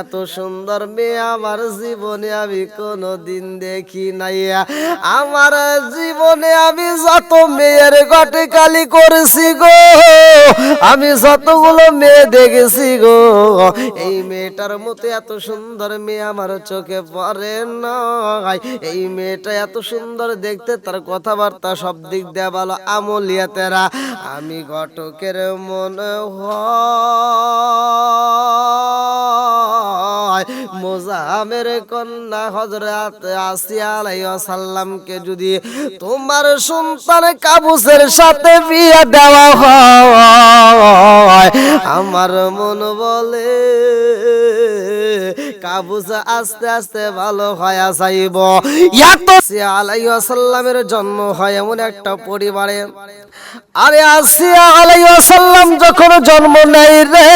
এত সুন্দর মেয়ে আমার জীবনে আমি কোনো দিন দেখি নাই। আমার জীবনে আমি যত মেয়ের কালি করেছি গো, আমি যতগুলো মেয়ে দেখেছি গো। এই মেয়েটার মতো এত সুন্দর মেয়ে আমার চোখে পড়ে নয় এই মেয়েটা এত সুন্দর দেখতে, তার কথাবার্তা সব দিক দিয়ে ভালো আমলিয়া তেরা আমি ঘটকের মনে হয়। মোজামের কন্যা হজরত আসিয়া আলাইসাল্লামকে যদি তোমার সন্তান কাবুসের সাথে বিয়ে দেওয়া হয়, আমার মন বলে আস্তে আস্তে ভালো হয়ে যাইব। এত আলাইসাল্লামের জন্ম হয় এমন একটা পরিবারে। আরে আসিয়া আলাইসাল্লাম যখন জন্ম নেই রে,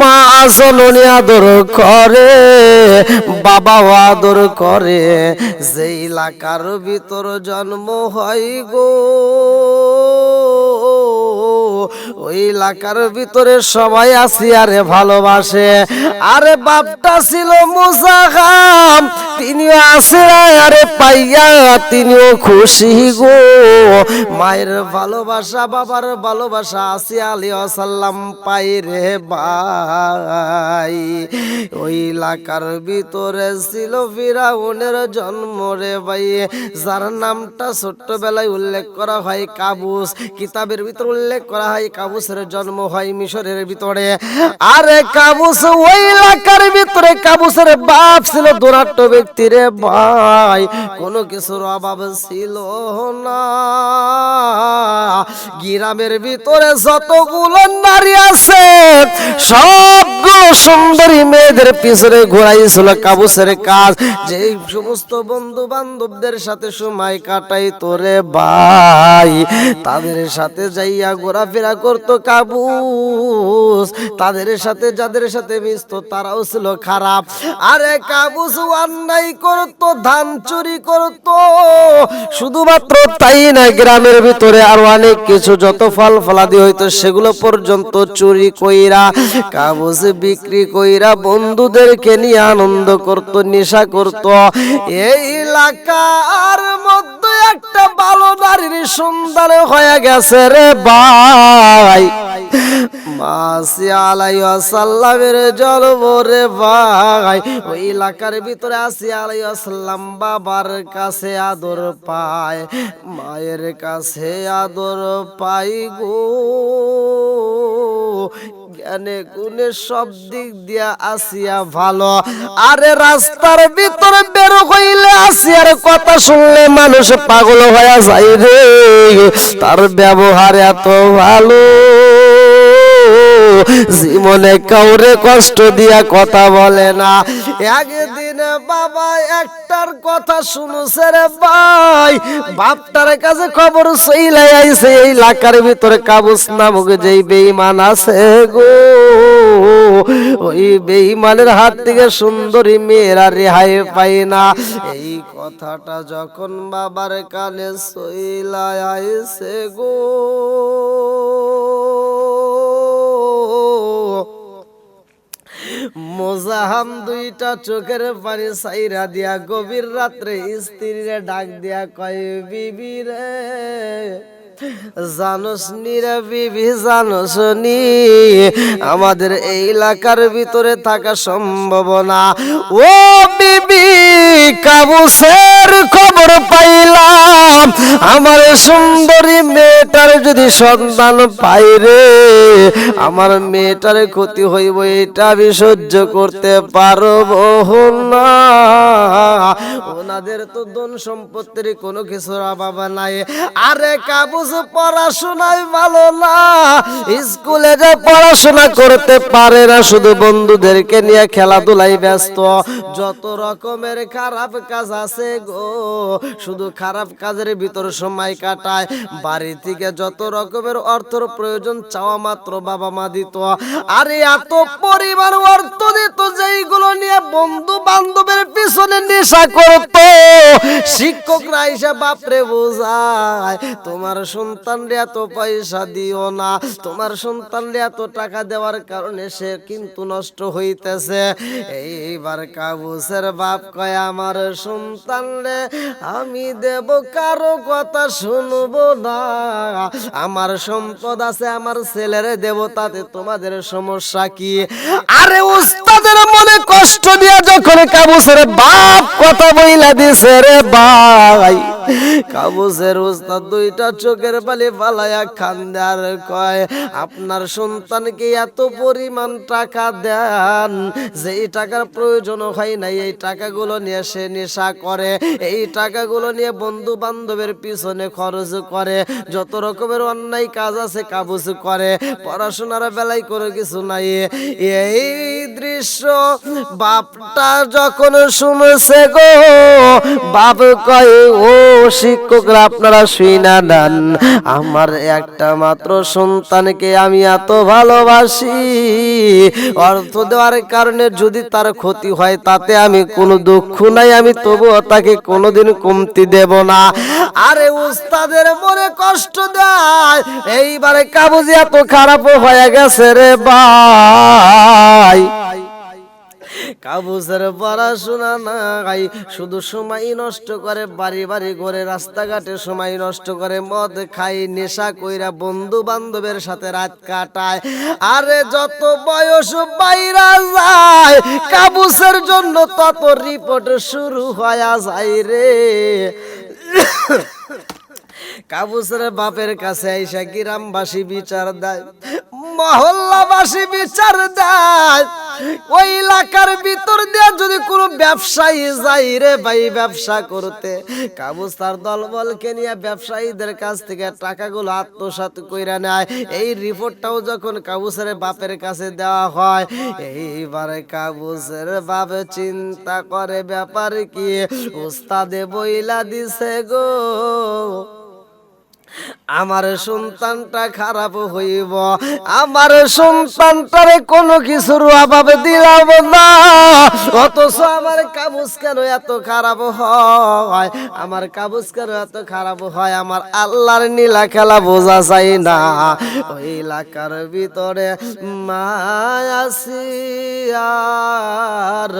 মা জননী আদর করে বাবা আদর করে যে এলাকার ভিতর জন্ম হয় গো। ওই এলাকার ভিতরে সবাই আসি আরে ভালোবাসে। আরে বাপটা ছিল মুসা খাম আসে আরে পাইয়া, তিনিও খুশি গো। মায়ের ভালোবাসা, বাবার ভালোবাসা আসিয়া আলী আসাল্লাম পাই রে ভাই ওই এলাকার ভিতরে ছিল ফিরাউনের জন্ম রে ভাই, যার নামটা ছোট্টবেলায় উল্লেখ করা হয় কাবুস। কিতাবের ভিতর উল্লেখ করা হয় কাবুসের জন্ম হয় মিশরের ভিতরে। আরে কাবুস, ওই এলাকার ভিতরে কাবুসের বাপ ছিল দুরাট্ট ব্যক্তি রে ভাই। কোনো কিছুর অভাব ছিল না। গ্রামের ভিতরে যতগুলো নারী আছে, সবগুলো সুন্দরী মেয়েদের পিছনে ঘোরাইছিল কাবুসের কাজ। যে সমস্ত বন্ধু বান্ধবদের সাথে সময় কাটাই তোরে ভাই, তাদের সাথে যাইয়া ঘোরাফেরা করতো কাবুস। তাদের সাথে যাদের সাথে মিশতো তারাও ছিল খারাপ। আরে কাবুস অন্যায় করতো, ধান চুরি করতো। শুধুমাত্র তাই না, গ্রামের ভিতরে আরও অনেক কিছু যত ফল ফলাদি হইতো, সেগুলো পর্যন্ত চুরি কইরা কাবুস বিক্রি কইরা বন্ধুদেরকে নিয়ে আনন্দ করত, নেশা করত। এই এলাকার মধ্যে একটা ভালো নারীর সুন্দর হয়ে গেছে রে ভাই। বাবার কাছে আদর পায়, মায়ের কাছে আদর পাই গো। জ্ঞানে গুণে সব দিক দিয়া আসিয়া ভালো। আরে রাস্তার ভিতরে বের হইলে আসিয়ার কথা শুনলে মানুষ পাগল হয়ে যায় রে। তার ব্যবহার এত ভালো। জীবনে কাউরে কষ্ট দিয়া কথা বলে না। একদিন বাবা একটার কথা শুনুছে রে ভাই। বাপটার কাছে খবর সইলাই আইছে, এই লাকার ভিতরে কাবুস নামক যেই বেঈমান আছে গো। ওই বেঈমানের হাত থেকে সুন্দরী মেয়েরা রেহাই পাই না। এই কথাটা যখন বাবার কানে সইলাই আইছে গো। মোজাহাম দুইটা চোখের পানি সাইরা দিয়া গভীর রাত্রে স্ত্রীরে ডাক দিয়া কয় বিবি রে। জানোস নি রে বিবি জানোস নি। আমাদের এই এলাকার ভিতরে থাকা সম্ভব না। ও বিবি, কাবুসের খবর পাইলাম। আমার সুন্দরী মেয়েটার যদি সন্তান পাই রে, আমার মেয়েটার ক্ষতি হইব, এটা আমি সহ্য করতে পারব না। ওনাদের তো ধন সম্পত্তির কোনো কিছুর অভাব নাই। আরে কাবুস কাবুস পড়াশোনায় ভালো না। স্কুলে যে পড়াশোনা করতে পারে না, শুধু বন্ধুদেরকে নিয়ে খেলাধুলায় ব্যস্ত। যত রকমের খারাপ কাজ আছে গো, শুধু খারাপ কাজের ভিতর সময় কাটায়। বাড়ি থেকে যত রকমের অর্থর প্রয়োজন, চাওয়া মাত্র বাবা মা দিত। আরে এত পরিবার অর্থ দিত যেইগুলো নিয়ে বন্ধু বান্ধবের পিছনে নেশা করত। শিক্ষকরা এসে বাপরে বোঝায়, তোমার সন্তানরে এত পয়সা দিও না। তোমার সন্তানরে এত টাকা দেওয়ার কারণে সে কিন্তু নষ্ট হইতেছে। এইবার কাবুসের বাপ কয়, আমার সন্তানরে আমি দেব, কারও কথা শুনব না। আমার সম্পদ আছে, আমার ছেলেরে দেব তাতে তোমাদের সমস্যা কি? আরে উস্তাদের মনে কষ্ট দিয়া যখন কাবুসের বাপ কথা বইলা দিছে রে ভাই। কাবুসের উস্তাদ দুইটা চোখের বালি ফালায়া খান্দার কয়, আপনার সন্তানকে এত পরিমাণ টাকা দেন? যে এই টাকার প্রয়োজন হয় নাই, এই টাকাগুলো নিয়ে সে নেশা করে, এই টাকাগুলো নিয়ে বন্ধু বান্ধবের পিছনে খরচ করে, যত রকমের অন্যায় কাজ আছে কাবুস করে, পড়াশোনার বেলায় কোনো কিছু নাই। এই দৃশ্য বাপটা যখন শুনেছে গো, বাপ কয়, ও শিক্ষকরা আপনারা শুই নেন আমার একটা মাত্র সন্তানকে আমি এত ভালোবাসি। অর্থ দেওয়ার কারণে যদি তার ক্ষতি হয়, তাতে আমি কোনো দুঃখ নাই, আমি তবুও তাকে কোনোদিন কমতি দেব না। আরে উস্তাদের মনে কষ্ট দেয়। এইবারে কাবুজি এত খারাপ হয়ে গেছে রে ভাই। কাবুসের পড়াশোনা নাই শুধু সময় নষ্ট করে বাড়ি বাড়ি ঘরে রাস্তাঘাটে সময় নষ্ট করে মদ খাই, নেশা কইরা বন্ধু বান্ধবের সাথে রাত কাটায়। আরে যত বয়স বাইরা যায়, কাবুসের জন্য তত রিপোর্ট শুরু হয়ে যায় রে। কাবুসের বাপের কাছে আইসা গ্রামবাসী বিচার দেয়, মহল্লাবাসী বিচার দেয়। ওই এলাকার ভিতর দিয়ে যদি কোনো ব্যবসায়ী যাই রে ভাই, ব্যবসা করতে। কাবুস তার দলবলকে নিয়ে ব্যবসায়ীদের কাছ থেকে টাকাগুলো আত্মসাৎ কইরা নেয়। এই রিপোর্টটাও যখন কাবুসের বাপের কাছে দেওয়া হয়, এইবারে কাবুসের বাপ চিন্তা করে, ব্যাপার কি? উস্তাদে বইলা দিছে গো। আমার সন্তানটা খারাপ হইব, আমার সন্তানটারে কোনো কিছুর অভাবে দিলাম না। অথচ আমার কাবুস কেন এত খারাপ হয়? আমার কাবুস কেন এত খারাপ হয়? আমার আল্লাহর নীলা খেলা বোঝা যায় না। ওই এলাকার ভিতরে মায়াসি আর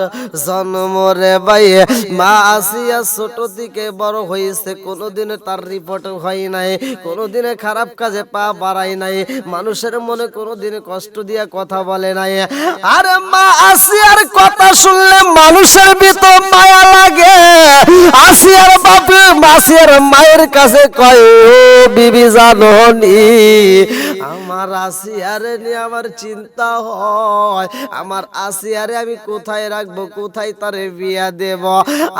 জন্মরে বাইয়ে মা আসিয়া ছোট দিকে বড় হয়েছে কোনোদিন তার রিপোর্ট হয় নাই কোনোদিনে খারাপ কাজে পা বাড়াই নাই। মানুষের মনে কোনোদিন কষ্ট দিয়া কথা বলে নাই। আরে মা, আসিয়ার কথা শুনলে মানুষের ভিতর মায়া লাগে। আসিয়ার বাপে মাসিয়ার মায়ের কাছে কয়, ও বিবি জাননি, আমার আসিয়ারে নিয়ে আমার চিন্তা হয়। আমার আসিয়ারে আমি কোথায় রাখব, কোথায় তারে বিয়া দেব?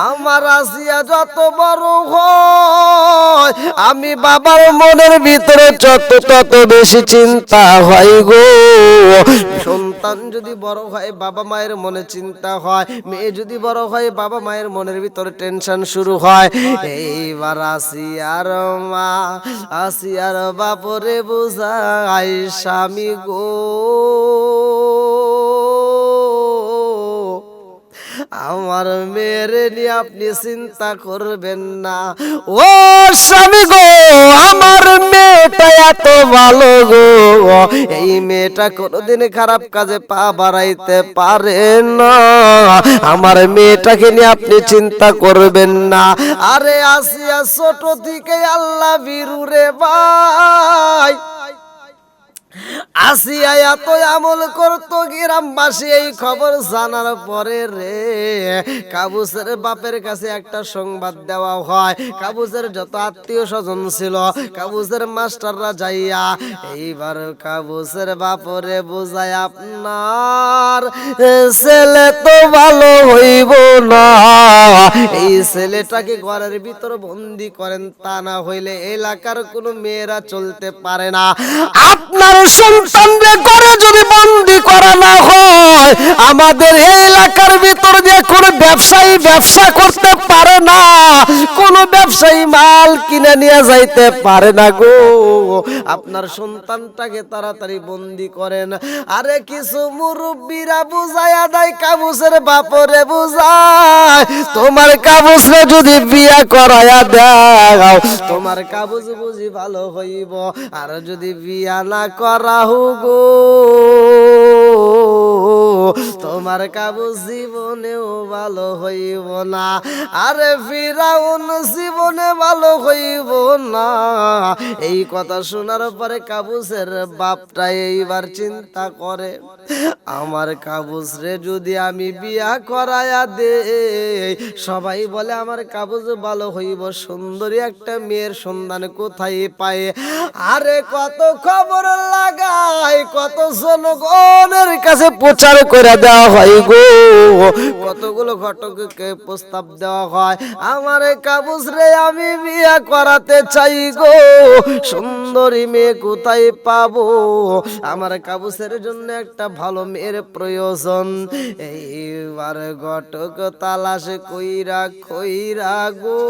আমার আসিয়া যত বড় হয়, আমি বাবার মনের ভিতরে যত তত বেশি চিন্তা হয় গো। সন্তান যদি বড় হয়, বাবা মায়ের মনে চিন্তা হয়। মেয়ে যদি বড় হয়, বাবা মায়ের মনের ভিতরে টেনশন শুরু হয়। এইবার আসিয়ার মা আসিয়ার বাপরে বুঝাই স্বামী গো। আমার মেয়ের নিয়ে আপনি চিন্তা করবেন না। ও স্বামী গো, আমার মেয়েটা এত ভালো গো। এই মেয়েটা কোনোদিন খারাপ কাজে পা বাড়াইতে পারে না। আমার মেয়েটাকে নিয়ে আপনি চিন্তা করবেন না। আরে আসিয়া ছোট থেকে আল্লাহ বিরুরে ভাই। আসিয়া এত আমল করতো গ্রামবাসী, এই খবর জানার পরে রে, কাবুসের বাপের কাছে একটা সংবাদ দেওয়া হয়। কাবুসের যত আত্মীয় স্বজন ছিল, কাবুসের মাস্টাররা যাইয়া, এইবার কাবুসের বাপরে বোঝায় আপনার, ছেলে তো ভালো হইব না। এই ছেলেটাকে ঘরের ভিতর বন্দি করেন, তা না হইলে এলাকার কোনো মেয়েরা চলতে পারে না। আপনার সন্তানকে করে যদি বন্দি করা না হয়, আমাদের এলাকার ভিতর দিয়ে কোনো ব্যবসায়ী ব্যবসা করতে পারে না, কোনো ব্যবসায়ী মাল কিনে নিয়ে যাইতে পারে না গো। আপনার সন্তানটাকে তাড়াতাড়ি বন্দি করেন। আরে কিছু মুরব্বীরা বুঝাইয়া দেয় কাবুসের বাপরে বুঝায়, তোমার কাবুসরে যদি বিয়া করায়া দাও, তোমার কাবুস বুঝি ভালো হইব। আর যদি বিয়া না করা গো তোমার কাবুস জীবনেও ভালো হইব না। আরে ফিরাউন, জীবনে ভালো হইব না। এই কথা শোনার পরে কাবুসের বাপটা এইবার চিন্তা করে, আমার কাবুস রে, যদি আমি বিয়া করায়া দে সবাই বলে, আমার কাবুস ভালো হইব, সুন্দরী একটা মেয়ের সন্ধান কোথায় পায়? আরে কত খবর লাগায় কত জনগণের কাছে প্রচার করে দেওয়া হয় গো। কতগুলো ঘটককে প্রস্তাব দেওয়া হয়। আমার কাবুস রে আমি বিয়া করাতে চাই গো। সুন্দরী মেয়ে কোথায় পাবো? আমার কাবুসের জন্য একটা ভালো মেয়ের প্রয়োজন। এইবার ঘটক তালাশ কইরা কইরা গো।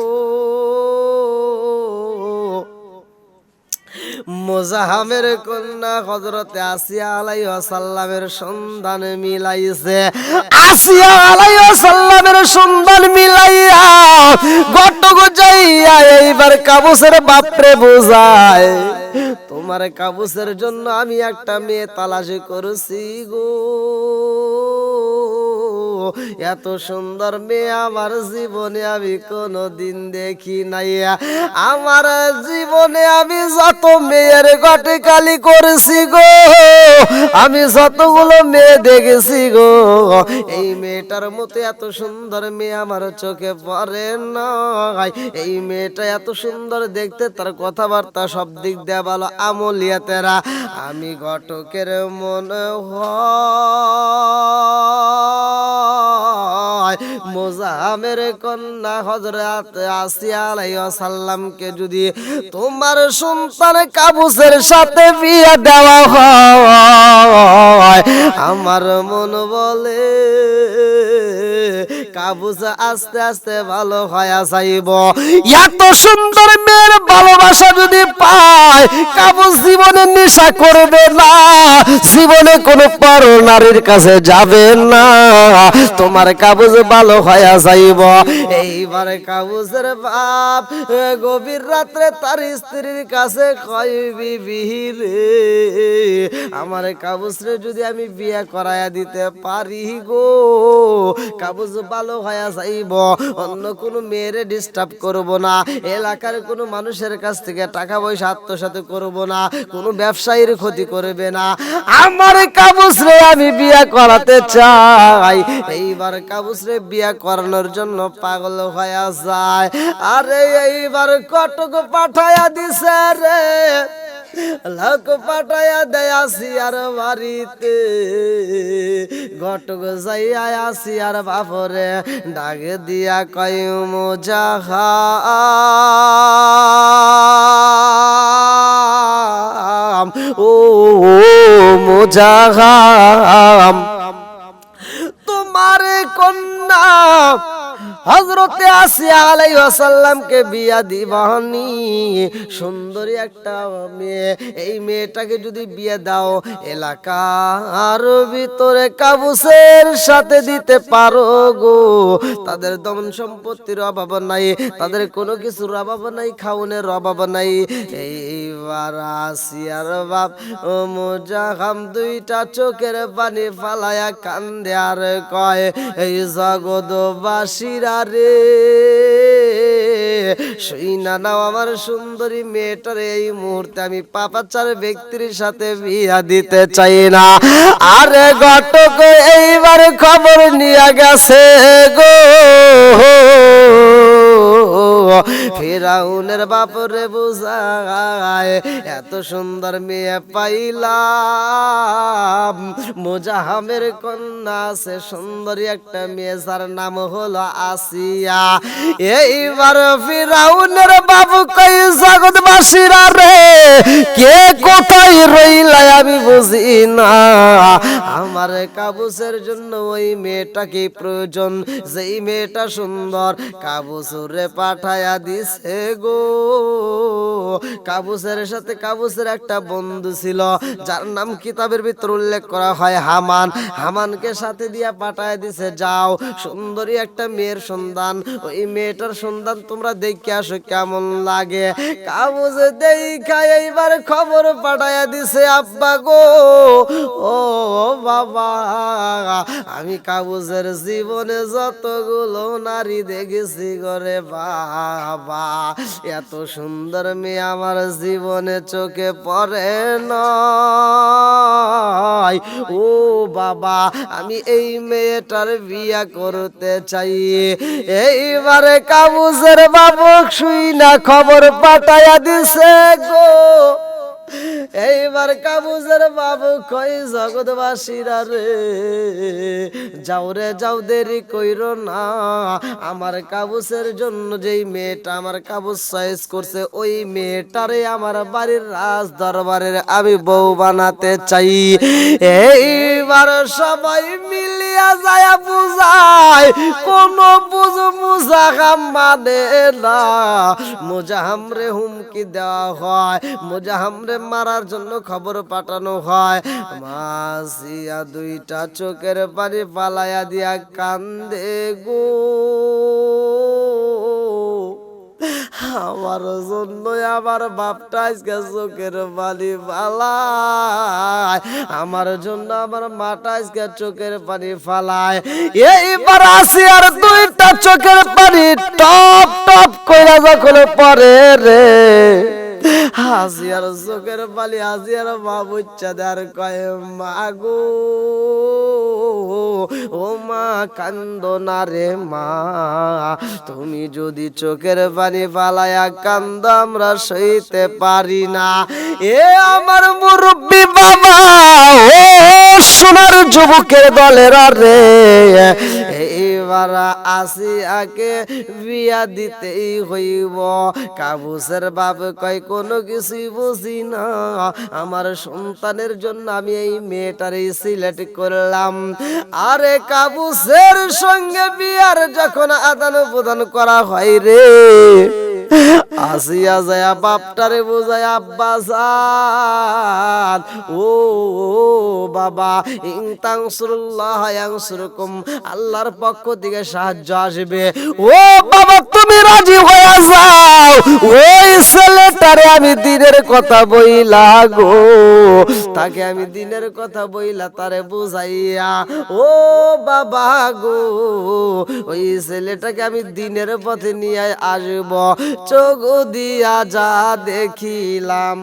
মোজাহামের কন্যা হজরতে আসিয়া আলাই সাল্লামের সন্ধান মিলাইছে। আসিয়া আলাই সাল্লামের সন্ধান মিলাইয়া গটক যাইয়া এইবার কাবুসের বাপরে বোঝায়, তোমার কাবুসের জন্য আমি একটা মেয়ে তালাশি করেছি গো। এত সুন্দর মেয়ে আমার জীবনে আমি কোনো দিন দেখি নাই। আমার জীবনে আমি যত মেয়ের গটে কালি করেছি গো, আমি যতগুলো মেয়ে দেখেছি গো। এই মেয়েটার মতো এত সুন্দর মেয়ে আমার চোখে পড়ে নয় এই মেয়েটা এত সুন্দর দেখতে, তার কথাবার্তা সব দিক দিয়ে ভালো আমলিয়া তেরা আমি ঘটকের মনে হয় মোজামের কন্যা হজরত আসিয়া আলাইসাল্লামকে যদি তোমার সন্তান কাবুসের সাথে বিয়ে দেওয়া হয় আমার মন বলে কাবুস আস্তে আস্তে ভালো হয়ে যাইব। এত সুন্দর মেয়ের ভালোবাসা যদি পায় কাবুস জীবনে নেশা করবে না। জীবনে কোনো পর নারীর কাছে যাবে না। তোমার কাবুজ ভালো হয়ে যাইব। এইবার কাবুজের বাপ গভীর রাত্রে তার স্ত্রীর কাছে কয়, বিবি রে, আমার কাবুসরে যদি আমি বিয়ে করায়া দিতে পারি গো? কাবুজ ভালো হয়ে যাইব। অন্য কোনো মেয়েরে ডিস্টার্ব করব না। এলাকার কোনো মানুষের কাছ থেকে টাকা পয়সা আত্মসাৎ করব না। কোনো ব্যবসায়ীর ক্ষতি করবে না। আমার কাবুসরে আমি বিয়া করাতে চাই। এইবার কাবুসরে বিয়ে করানোর জন্য পাগল হয়ে যায়। আরে এইবার কটক পাঠায়া দিছে রে। লোক পাঠায়া দেয় আসিয়ার বাড়িতে। ঘটক যাইয়া আসিয়ার বাপরে ডাকে দিয়া কয় মোজাহা ও, মোজাহাম, তোমার কন্যা হজরতে আসিয়া আলাই আসাল্লামকে বিয়া দিবানি। সুন্দরী একটা মেয়ে। এই মেয়েটাকে যদি বিয়ে দাও, এলাকার ভিতরে কাবুসের সাথে দিতে পারো গো। তাদের দমন সম্পত্তির অভাব নাই, তাদের কোনো কিছুর অভাব নাই খাউনের অভাব নাই। এইবার আসিয়ার বাপ ও মোজাহাম দুইটা চোখের পানি ফালায়া কান্দে আর কয়, এই জগৎবাসীরা রে। শুই আমার সুন্দরী মেয়েটার এই মুহূর্তে। আমি পাপাচার ব্যক্তির সাথে বিয়া দিতে চাই না। আরে ঘটক, এইবার খবর নিয়ে গেছে গো। ফেরাউনের বাপরে বুঝায়, এত সুন্দর মেয়ে পাইলাম। মোজাহামের কন্যা আছে, সুন্দরী একটা মেয়ে, যার নাম হলো আসিয়া। এইবার ফিরাউনের বাবু কই জগৎবাসীরা রে? কে কোথায় রইলাই আমি বুঝি না। আমার কাবুসের জন্য ওই মেয়েটাকে প্রয়োজন? যেই মেয়েটা সুন্দর, কাবুসুরে পাঠায়া দিছে গো। কাবুসের সাথে কাবুসের একটা বন্ধু ছিল, যার নাম কিতাবের ভিতর উল্লেখ করা হয় হামান। হামানকে সাথে দিয়া পাঠায় দিছে, যাও, সুন্দরী একটা মেয়ের সন্ধান। ওই মেয়েটার সন্ধান তোমরা দেখে আসো কেমন লাগে। কাবুস দেখা এইবার খবর পাঠাইয়া দিছে আব্বা গো। ও বাবা, আমি কাবুসের জীবনে যতগুলো নারী দেখেছি করে বাবা। এত সুন্দর মেয়ে আমার জীবনে চোখে পড়ে নয় ও বাবা, আমি এই মেয়েটার বিয়া করতে চাই। এইবারে কাবুসের বাবক শুই না খবর পাঠাইয়া দিছে গো। এইবার কাবুজের বাবু কই জগৎবাসীরা রে? যাও রে, যাও দেরি কইর না। আমার কাবুসের জন্য যেই মেয়েটা আমার কাবুস চয়েস করছে, ওই মেয়েটারে আমার বাড়ির রাজ দরবারের আমি বউ বানাতে চাই। এইবার সবাই মিলিয়া যায় বুঝায়, কোন বুঝ মুজা মানে না। মুজাহামরে হুমকি দেওয়া হয় মুজাহামরে মারার জন্য খবর পাঠানো হয়। মাসিয়া দুইটা চোখের পানি পালায়া দিয়া কান্দে গো। আমার জন্য আমার বাপটা আজকে চোখের পানি ফালায়। আমার জন্য আমার মাটা আজকে চোখের পানি ফালায়। এইবার আসি আর দুইটা চোখের পানি টপ টপ কইরা যখন পরে রে। হাসিয়ার চোখের পালি হাসিয়ার মা বুচ্চা দেয়ার কয়, মাগো, ও মা কান্দ না রে মা, তুমি যদি চোখের পানি পালায়া কান্দ, আমরা সইতে পারি না। এ আমার মুরব্বী বাবা, ও সোনার যুবকের দলের রে এইবার আসিয়াকে বিয়া দিতেই হইব। কাবুসের বাপ কয়, কোনো কিছুই বুঝি না। আমার সন্তানের জন্য আমি এই মেয়েটারই সিলেক্ট করলাম। আরে কাবুসের সঙ্গে বিয়ার যখন আদান প্রদান করা হয় রে। আসিয়া যায় বাপটারে বোঝায়, আব্বা জান, ও বাবা ইংতাং ইয়াংসুরকুম আল্লাহর পক্ষ থেকে সাহায্য আসবে। ও বাবা, তুমি রাজি হয়ে যাও, ওই ছেলেটারে আমি দিনের কথা বইলা গো, তাকে আমি দিনের কথা বইলা তারে বুঝাইয়া, ও বাবা গো, ওই ছেলেটাকে আমি দিনের পথে নিয়ে আসব। চোখ দিয়া যা দেখিলাম,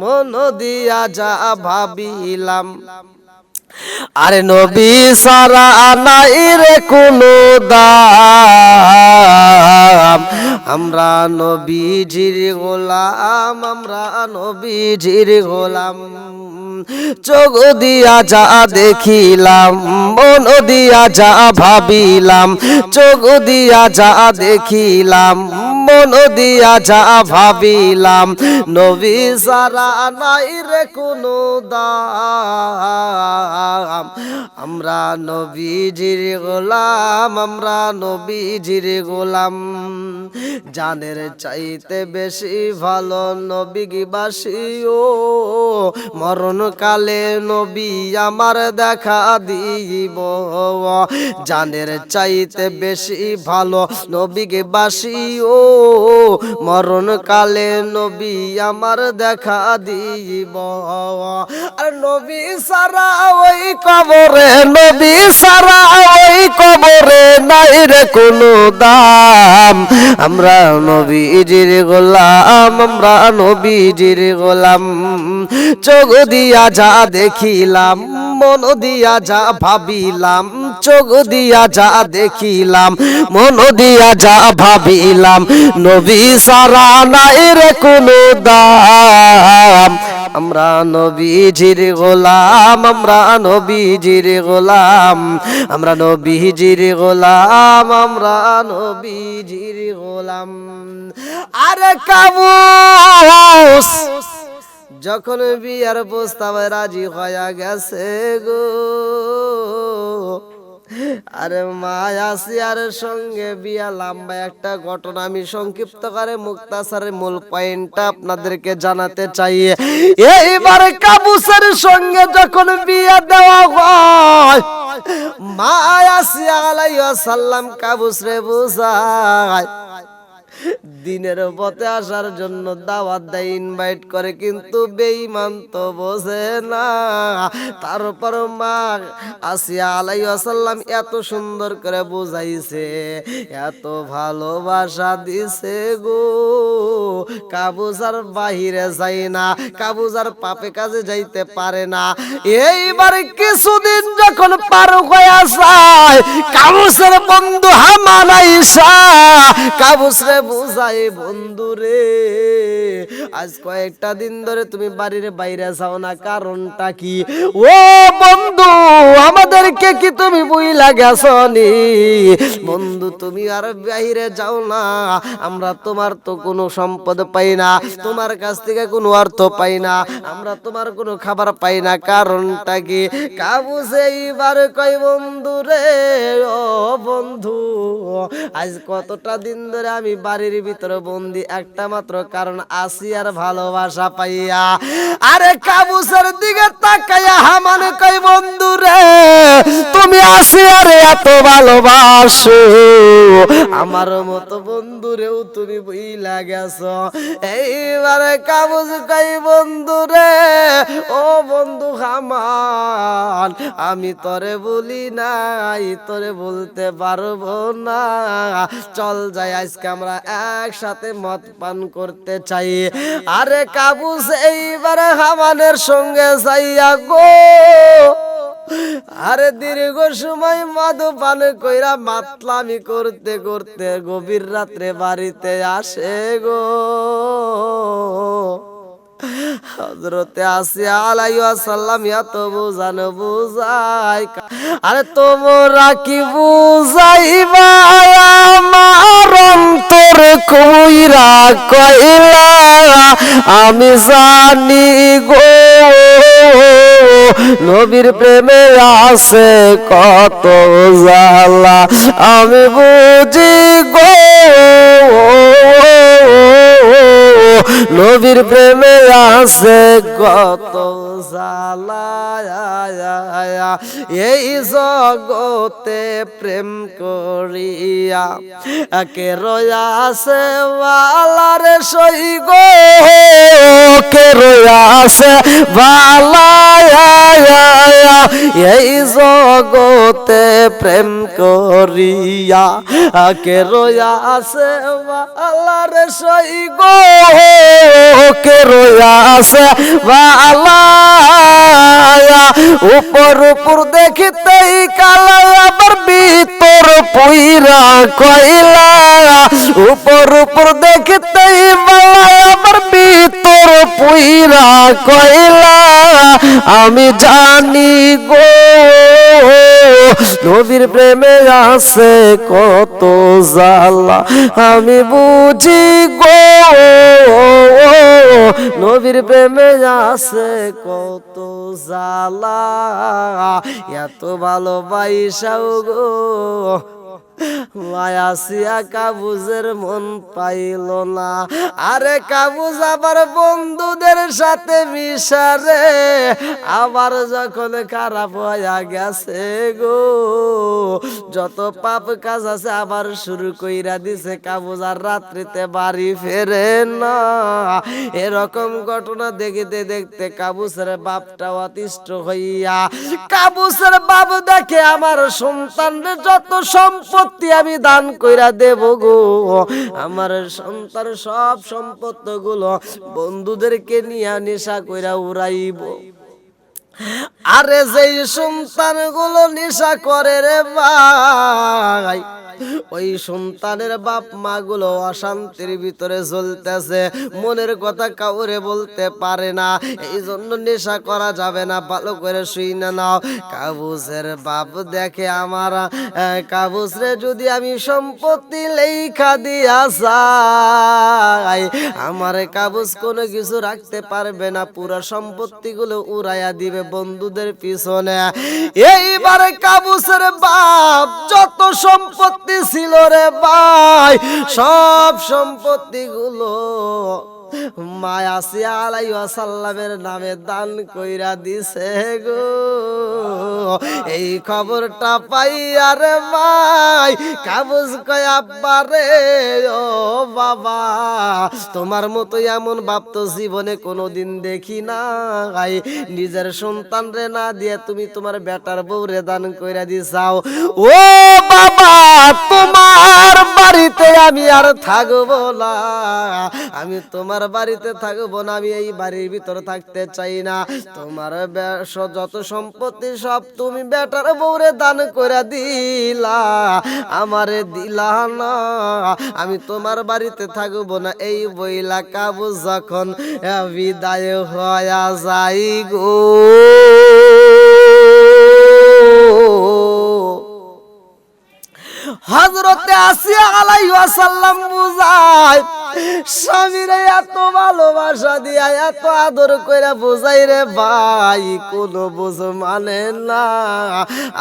মন দিয়া যা ভাবিলাম। আরে নবী সারা নাই রে কোনো দাম। আমরা নবীজির গোলাম, আমরা নবী নবীজির গোলাম। চোখ দিয়া যা দেখিলাম, মন দিয়া যা ভাবিলাম। চোখ দিয়া যা দেখিলাম মন দিয়া যা ভাবিলাম, নবী সারা নাই রে কোনো দাম। আমরা নবীজির গোলাম, আমরা নবীজির গোলাম। জানের চাইতে বেশি ভালো নবী বাসিও মরণ কালে নবী আমার দেখা দিব। জানের চাইতে বেশি ভালো নবীকে বাসিও মরণ কালে নবী আমার দেখা দিব। আর নবী সারা ওই কবরে, নবী সারা ওই কবরে নাই রে কোনো দাম। আমরা নবীজির গোলাম, আমরা নবীজির গোলাম। চোখ দিয়া যা দেখিলাম, মন দিয়া যা ভাবিলাম চোখ দিয়া যা দেখিলাম, মন দিয়া যা ভাবিলাম, নবী সারা নাই রে কোনো দাম। আমরা নবীজির গোলাম, আমরা নবীজির গোলাম, আমরা নবীজির গোলাম, আমরা নবীজির গোলাম। আরে কাবুস, যখন বিয়ার প্রস্তাবে রাজি হয়ে গেছে গো। আরে মা আসিয়ার সঙ্গে বিয়া, লম্বা একটা ঘটনা আমি সংক্ষিপ্ত করে মুক্তাসারের মূল পয়েন্টটা আপনাদেরকে জানাতে চাই। এইবার কাবুসের সঙ্গে যখন বিয়া দেওয়া হয় মায়াসিয়া আলাইহিস সালাম কাবুস রে বুঝায়। দিনের পথে আসার জন্য দাওয়াত দেয় ইনভাইট করে, কিন্তু বেঈমান তো বোঝে না। তারপর মা আসিয়া আলাই আসাল্লাম এত সুন্দর করে বুঝাইছে, এত ভালোবাসা দিছে গো। কাবুজার বাহিরে যাই না, কাবুজার পাপে কাজে যাইতে পারে না। এইবার কিছুদিন যখন পার হয়ে যায় কাবুসের বন্ধু হামানাইসা কাবুসরে বুঝাই বন্ধু রে। আজ কয়েকটা দিন ধরে তুমি বাড়ির বাইরে যাও না, কারণটা কি? ও বন্ধু, আমাদেরকে কি তুমি বুইলা গেছনি বন্ধু, তুমি আর বাইরে যাও না। আমরা তোমার তো কোনো সম্পদ পাই না, তোমার কাছ থেকে কোনো অর্থ পাই না। আমরা তোমার কোনো খাবার পাই না, কারণটা কি? কাবুস এইবার কই বন্ধু রে, ও বন্ধু, আজ কতটা দিন ধরে আমি বাড়ির ভিতরে বন্দি একটা মাত্র কারণ আসি আর ভালোবাসা পাইয়া। আরে কাবুসের দিকে তাকাইয়া হামানে কই বন্ধু রে? তুমি আসি আরে এত ভালোবাসো। আমার মতো বন্ধু রেও তুমি বুইলা গেছ। এইবারে কাবুস কই বন্ধু রে? ও বন্ধু হামান, আমি তরে বলি নাই, তোরে বলতে পারব না। চল যাই আজকে আমরা একসাথে মদ পান করতে চাই। আরে কাবুস, এইবারে হামানের সঙ্গে যাইয়া গো। আরে দীর্ঘ সময় মদ পান কইরা মাতলামি করতে করতে গভীর রাত্রে বাড়িতে আসে গো। হজরতে আসিয়া আলাইয়া সাল্লাম এত বুঝানো বুঝাই আরে কি কইরা কইলা আমি জানি গো নবীর প্রেমে আছে কত জালা আমি বুঝি গো নবীর প্রেমে আছে কত জালায়া এই জগতে প্রেম করিয়া কে রয়া আছে বালারে সই গো কে রয়া আছে বালায়া এই জগতে প্রেম করিয়া কে রয়া আছে বালারে সই গো কে রয়া আছে বালায়া উপর উপর দেখিতেই কালা আবার ভিতর পুইরা কইলা উপর উপর ভিতর পুইরা কইলা, আমি জানি গো, নবীর প্রেমে আছে কত জালা আমি বুঝি গো, নবীর প্রেমে আছে কত জালা এত ভালোবাসাও গো মায়াসিয়া কাবুজের মন পাইল না। আরে কাবুজ আবার বন্ধুদের সাথে মিশারে, আবার যখন খারাপ হইয়া গেছে গো যত পাপ কাজ আছে আবার শুরু কইরা দিছে কাবুজ আর রাত্রিতে বাড়ি ফেরে না। এরকম ঘটনা দেখিতে দেখতে কাবুসের বাপটা অতিষ্ঠ হইয়া কাবুসের বাপ দেখে আমার সন্তানের যত সম্পত্তি আমি দান কইরা দেব গো। আমার সন্তান সব সম্পত্তি গুলো বন্ধুদেরকে নিয়ে নেশা কইরা উড়াইব। আরে যেই সন্তানগুলো নেশা করে রে ভাই, ওই সন্তানের বাপ মা গুলো অশান্তির ভিতরে চলতেছে মনের কথা কাউরে বলতে পারে না এই জন্য নেশা করা যাবে না, ভালো করে শুই না নাও। কাবুসের বাপ দেখে আমার কাবুসরে যদি আমি সম্পত্তি লেখা দিয়া যাই, আমার কাবুস কোনো কিছু রাখতে পারবে না, পুরো সম্পত্তি গুলো উড়াইয়া দিবে। বন্ধুদের পিছনে। এইবারে কাবুসের বাপ যত সম্পত্তি ছিল রে ভাই সব সম্পত্তি নামে দান কইরা দিছে গো। এই খবরটা ভাই, কাবুজ কয়, আব্বা রে, ও বাবা, তোমার মতো এমন বাপ তো জীবনে কোনোদিন দেখি না নিজের সন্তান রে না দিয়ে তুমি তোমার বেটার বউ রে দান কইরা দিছাও। ও বাবা, তোমার বাড়িতে আমি আর থাকব না। আমি তোমার বাড়িতে থাকব না, আমি এই বাড়ির ভিতরে থাকতে চাই না। তোমার যত সম্পত্তি সব তুমি বেটার বউরে দান করে দিলা, আমারে দিলা না। আমি তোমার বাড়িতে থাকব না, এই বইলা কাবু যখন বিদায় হয়ে যাই গো। হজরতে আসিয়া আলাইহি সাল্লাম বুঝায় স্বামীরে এত ভালোবাসা দিয়া এত আদর কইরা বুঝাই রে ভাই, কোনো বুঝ মানে না।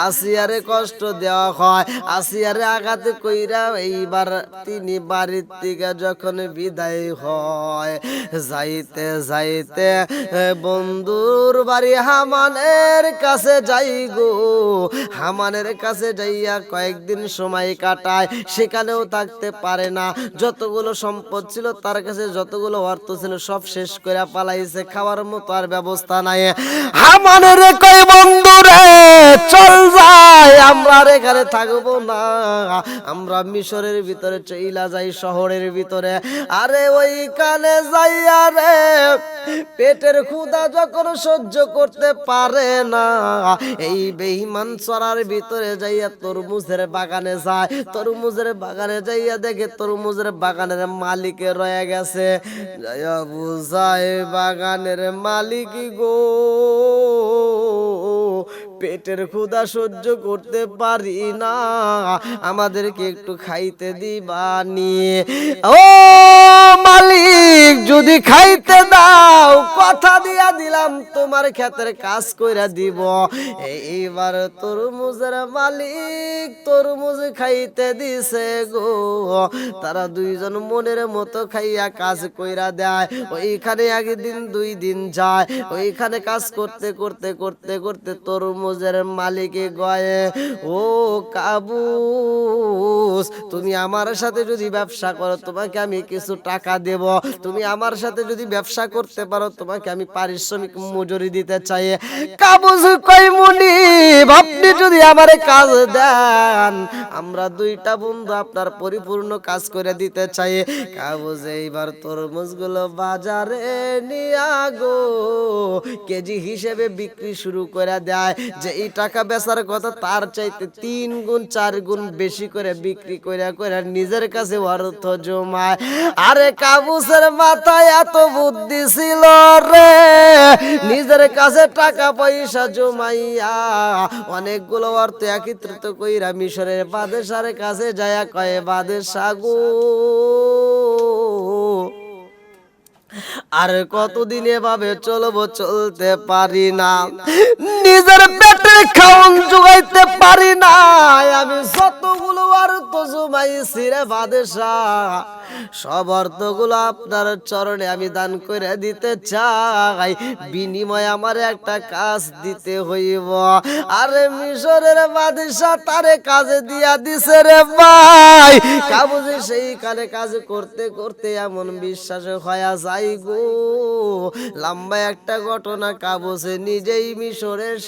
আসিয়ারে কষ্ট দেওয়া হয়, আসিয়ারে আঘাত কইরা এইবার তিনি বাড়ির থেকে যখন বিদায় হয়, যাইতে যাইতে বন্ধুর বাড়ি হামানের কাছে যাই গো। হামানের কাছে যাইয়া কয়েকদিন সময় কাটায়, সেখানেও থাকতে পারে না। যতগুলো সম্পদ ছিল, তার কাছে যতগুলো অর্থ ছিল সব শেষ করে পালাইছে। খাওয়ার মতো আর ব্যবস্থা নাই। হামানের কয় বন্ধু রে চল যাই আমরা আর এখানে থাকব না। আমরা মিশরের ভিতরে চইলা যাই, শহরের ভিতরে। আরে ওইখানে যাইয়া রে, পেটের ক্ষুধা যখন সহ্য করতে পারে না, এই বেঈমান চড়ার ভিতরে যাইয়া তরমুজের বাগানে যায়। তরমুজের বাগানে যাইয়া দেখে তরমুজের বাগানের মালিকে রয়ে গেছে। বুঝায় বাগানের মালিক গো। পেটের ক্ষুধা সহ্য করতে পারি না। আমাদেরকে একটু খাইতে দিবা নিয়ে ও মালিক, যদি খাইতে দাও দিয়া দিলাম, তোমার ক্ষেতের কাজ কইরা দিব। এইবার তরমুজের মালিক তরমুজ খাইতে দিছে গো। তারা দুইজন মনের মতো খাইয়া কাজ কইরা দেয়। ওইখানে একদিন, দুই দিন যায়। ওইখানে কাজ করতে করতে করতে করতে তরমুজের মালিকে গয়ে, ও কাবুস, তুমি আমার সাথে যদি ব্যবসা করো, তোমাকে আমি কিছু টাকা দেব। তুমি আমার সাথে যদি ব্যবসা করতে পারো, তোমাকে আমি পারিশ্রমিক মজুরি দিতে চাই কাবুস কই মুনি? আপনি যদি আমারে কাজ দেন। আমরা দুইটা বন্ধু আপনার পরিপূর্ণ কাজ করে দিতে চাই কাবুস এইবার তরমুজগুলো বাজারে নিয়া গো কেজি হিসেবে বিক্রি শুরু করে দেয়। যে এই টাকা বেচার কথা তার চাইতে তিন গুণ, চার গুণ বেশি করে বিক্রি করে করে নিজের কাছে অর্থ জমায়। আরে কাবুসের মাথায় এত বুদ্ধি ছিল রে। নিজের কাছে টাকা পয়সা জমাইয়া অনেকগুলো অর্থ একত্রিত কইরা মিশরের বাদেশারের কাছে যায়া কয়ে, বাদেশা গো, আর কতদিন এভাবে চলবো চলতে পারি না? নিজের পেটের অর্থ আপনার চরণে আমি দান করে দিতে চাই। আমার একটা কাজ দিতে হইব। আরে মিশরের বাদশাহ তারে কাজে দিয়া দিছে রে ভাই। কাবুজে সেইখানে কাজ করতে করতে এমন বিশ্বাস হয়ে যায় গো। লম্বা একটা ঘটনা কাবুসে নিজেই মিশরের